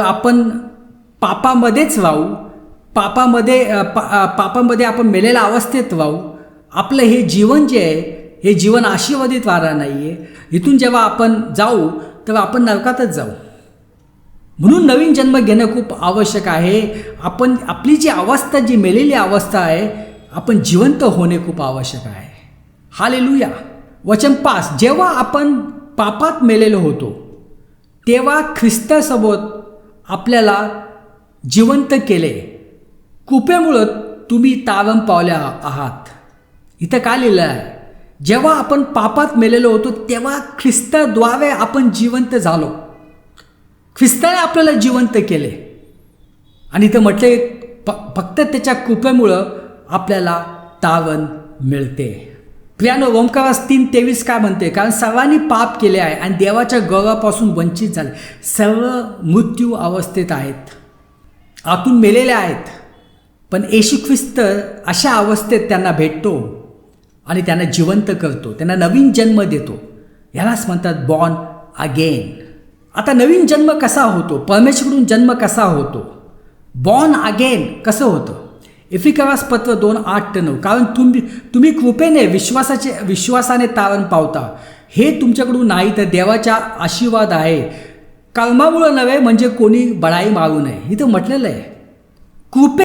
आपण पापामध्येच राहू पापामध्ये पा पापामध्ये आपण मेलेल्या अवस्थेत राहू आपलं हे जीवन जे आहे हे जीवन आशीर्वादित वारा नाही आहे इथून जेव्हा आपण जाऊ तेव्हा आपण नरकातच जाऊ. म्हणून नवीन जन्म घेणं खूप आवश्यक आहे. आपण आपली जी अवस्था जी मेलेली अवस्था आहे आपण जिवंत होणे खूप आवश्यक आहे. हालेलुया. वचन पास. जेव्हा आपण पापात मेलेलो होतो तेव्हा ख्रिस्तासोबत आपल्याला जिवंत केले. कृपेमुळं तुम्ही तारण पावल्या आहात. इथं काय लिहिलं आहे जेव्हा आपण पापात मेलेलो होतो तेव्हा ख्रिस्ताद्वारे आपण जिवंत झालो. ख्रिस्ताने आपल्याला जिवंत केले. आणि इथं म्हटले फ फक्त त्याच्या कृपेमुळं आपल्याला तारण मिळते. प्रियानो ओंकारास तीन तेवीस काय म्हणते कारण सर्वांनी पाप केले आहे आणि देवाच्या गौरवापासून वंचित झाले. सर्व मृत्यू अवस्थेत आहेत. आतून मेलेले आहेत. पण येशू ख्रिस्त अशा अवस्थेत त्यांना भेटतो आणि त्यांना जिवंत करतो. त्यांना नवीन जन्म देतो. यालाच म्हणतात बॉर्न अगेन आता नवीन जन्म कसा होतो? परमेश्वरून जन्म कसा होतो? बॉर्न अगेन कसं होतं? इफिकवास पत्र दोन आठ ते नऊ. कारण तुम्ही तुम्ही कृपेने विश्वासाचे विश्वासाने तारण पावता. हे तुमच्याकडून नाही तर देवाचा आशीर्वाद आहे. कर्मामुळं नव्हे म्हणजे कोणी बळाई मारू नये. इथं म्हटलेलं आहे. कृपे